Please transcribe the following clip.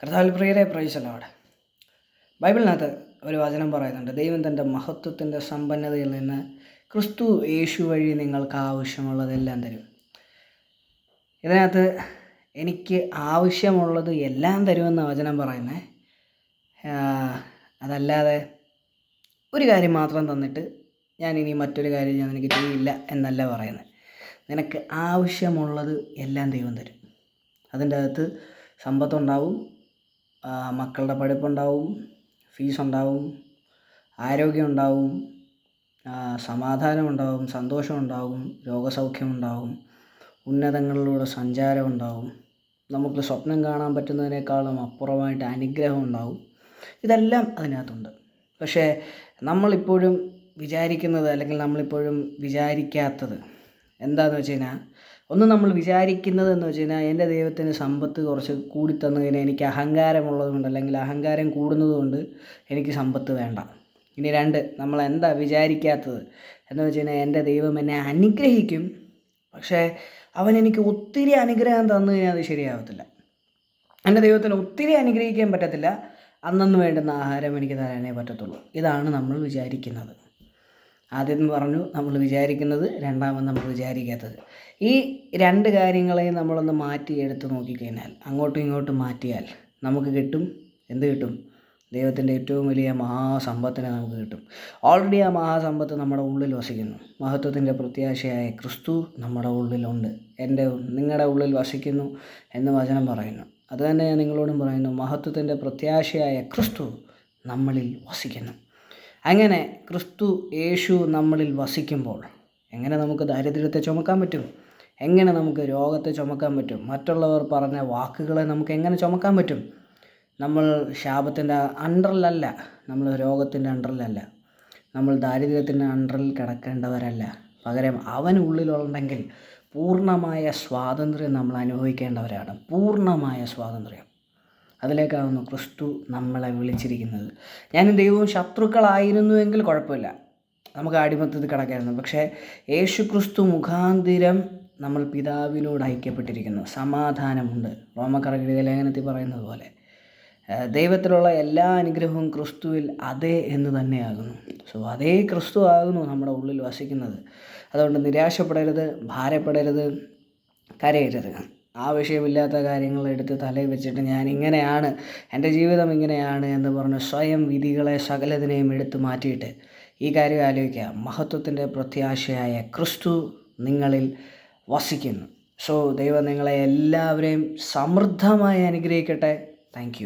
കർത്താവിൽ പ്രിയരെ പ്രൈസലോടെ ബൈബിളിനകത്ത് ഒരു വചനം പറയുന്നുണ്ട്. ദൈവം തന്റെ മഹത്വത്തിന്റെ സമ്പന്നതയിൽ നിന്ന് ക്രിസ്തു യേശു വഴി നിങ്ങൾക്ക് ആവശ്യമുള്ളതെല്ലാം തരും. ഇതിനകത്ത് എനിക്ക് ആവശ്യമുള്ളത് എല്ലാം തരുമെന്ന വചനം പറയുന്നത് അതല്ലാതെ ഒരു കാര്യം മാത്രം തന്നിട്ട് ഞാൻ ഇനി മറ്റൊരു കാര്യം ഞാൻ എനിക്ക് ചെയ്യില്ല എന്നല്ല പറയുന്നത് നിനക്ക് ആവശ്യമുള്ളത് എല്ലാം ദൈവം തരും. അതിന്റെ അകത്ത് സമ്പത്തുണ്ടാവും മക്കളുടെ പഠിപ്പുണ്ടാവും ഫീസുണ്ടാവും ആരോഗ്യമുണ്ടാവും സമാധാനമുണ്ടാവും സന്തോഷമുണ്ടാവും രോഗസൗഖ്യമുണ്ടാവും ഉന്നതങ്ങളിലൂടെ സഞ്ചാരമുണ്ടാവും. നമുക്ക് സ്വപ്നം കാണാൻ പറ്റുന്നതിനേക്കാളും അപ്പുറമായിട്ട് അനുഗ്രഹം ഉണ്ടാവും ഇതെല്ലാം അതിനകത്തുണ്ട്. പക്ഷേ നമ്മളിപ്പോഴും വിചാരിക്കുന്നത് അല്ലെങ്കിൽ നമ്മളിപ്പോഴും വിചാരിക്കാത്തത് എന്താണെന്ന് വെച്ച് കഴിഞ്ഞാൽ ഒന്ന് നമ്മൾ വിചാരിക്കുന്നത് എന്ന് വെച്ച് കഴിഞ്ഞാൽ എന്റെ ദൈവത്തിന് സമ്പത്ത് കുറച്ച് കൂടി തന്നു കഴിഞ്ഞാൽ എനിക്ക് അഹങ്കാരമുള്ളത് കൊണ്ട് അല്ലെങ്കിൽ അഹങ്കാരം കൂടുന്നത് കൊണ്ട് എനിക്ക് സമ്പത്ത് വേണ്ട. ഇനി രണ്ട് നമ്മൾ എന്താ വിചാരിക്കാത്തത്? എന്ന് വെച്ച് കഴിഞ്ഞാൽ എന്റെ ദൈവം എന്നെ അനുഗ്രഹിക്കും പക്ഷേ അവൻ എനിക്ക് ഒത്തിരി അനുഗ്രഹം തന്നു കഴിഞ്ഞാൽ അത് ശരിയാവത്തില്ല. എന്റെ ദൈവത്തിന് ഒത്തിരി അനുഗ്രഹിക്കാൻ പറ്റത്തില്ല അന്നന്ന് വേണ്ടുന്ന ആഹാരം എനിക്ക് തരാനേ പറ്റത്തുള്ളൂ. ഇതാണ് നമ്മൾ വിചാരിക്കുന്നത്. ആദ്യം പറഞ്ഞു നമ്മൾ വിചാരിക്കുന്നത് രണ്ടാമത് നമ്മൾ വിചാരിക്കാത്തത്. ഈ രണ്ട് കാര്യങ്ങളെയും നമ്മളൊന്ന് മാറ്റി എടുത്ത് നോക്കിക്കഴിഞ്ഞാൽ അങ്ങോട്ടും ഇങ്ങോട്ടും മാറ്റിയാൽ നമുക്ക് കിട്ടും. എന്ത് കിട്ടും? ദൈവത്തിന്റെ ഏറ്റവും വലിയ മഹാസമ്പത്തിനെ നമുക്ക് കിട്ടും. ഓൾറെഡി ആ മഹാസമ്പത്ത് നമ്മുടെ ഉള്ളിൽ വസിക്കുന്നു. മഹത്വത്തിന്റെ പ്രത്യാശയായ ക്രിസ്തു നമ്മുടെ ഉള്ളിലുണ്ട്. എന്റെ നിങ്ങളുടെ ഉള്ളിൽ വസിക്കുന്നു എന്ന് വചനം പറയുന്നു. അതുതന്നെ ഞാൻ നിങ്ങളോടും പറയുന്നു. മഹത്വത്തിന്റെ പ്രത്യാശയായ ക്രിസ്തു നമ്മളിൽ വസിക്കുന്നു. അങ്ങനെ ക്രിസ്തു യേശു നമ്മളിൽ വസിക്കുമ്പോൾ എങ്ങനെ നമുക്ക് ദാരിദ്ര്യത്തെ ചുമക്കാൻ പറ്റും? എങ്ങനെ നമുക്ക് രോഗത്തെ ചുമക്കാൻ പറ്റും? മറ്റുള്ളവർ പറഞ്ഞ വാക്കുകളെ നമുക്ക് എങ്ങനെ ചുമക്കാൻ പറ്റും? നമ്മൾ ശാപത്തിന്റെ അണ്ടറിലല്ല നമ്മൾ രോഗത്തിന്റെ അണ്ടറിലല്ല നമ്മൾ ദാരിദ്ര്യത്തിന്റെ അണ്ടറിൽ കിടക്കേണ്ടവരല്ല. പകരം അവനുള്ളിലുണ്ടെങ്കിൽ പൂർണമായ സ്വാതന്ത്ര്യം നമ്മൾ അനുഭവിക്കേണ്ടവരാണ്. പൂർണമായ സ്വാതന്ത്ര്യം. അതിലേക്കാവുന്നു ക്രിസ്തു നമ്മളെ വിളിച്ചിരിക്കുന്നത്. ഞാനും ദൈവവും ശത്രുക്കളായിരുന്നുവെങ്കിൽ കുഴപ്പമില്ല. നമുക്ക് അടിമത്തത്തിൽ കിടക്കായിരുന്നു. പക്ഷേ യേശു ക്രിസ്തു മുഖാന്തിരം നമ്മൾ പിതാവിനോട് ഐക്യപ്പെട്ടിരിക്കുന്നു. സമാധാനമുണ്ട്. റോമക്കറകിലെ ലേഖനത്തിൽ പറയുന്നത് പോലെ ദൈവത്തിലുള്ള എല്ലാ അനുഗ്രഹവും ക്രിസ്തുവിൽ അതേ എന്ന് തന്നെയാകുന്നു. സോ അതേ ക്രിസ്തു ആകുന്നു നമ്മുടെ ഉള്ളിൽ വസിക്കുന്നത്. അതുകൊണ്ട് നിരാശപ്പെടരുത് ഭാരപ്പെടരുത് കരയരുത്. ആവശ്യമില്ലാത്ത കാര്യങ്ങൾ എടുത്ത് തലയിൽ വെച്ചിട്ട് ഞാൻ ഇങ്ങനെയാണ് എന്റെ ജീവിതം ഇങ്ങനെയാണ് എന്ന് പറഞ്ഞ് സ്വയം വിധികളെ സകലതിനെയും എടുത്തു മാറ്റിയിട്ട് ഈ കാര്യം ആലോചിക്കുക. മഹത്വത്തിന്റെ പ്രത്യാശയായ ക്രിസ്തു നിങ്ങളിൽ വസിക്കുന്നു. സോ ദൈവം നിങ്ങളെ എല്ലാവരെയും സമൃദ്ധമായി അനുഗ്രഹിക്കട്ടെ. താങ്ക്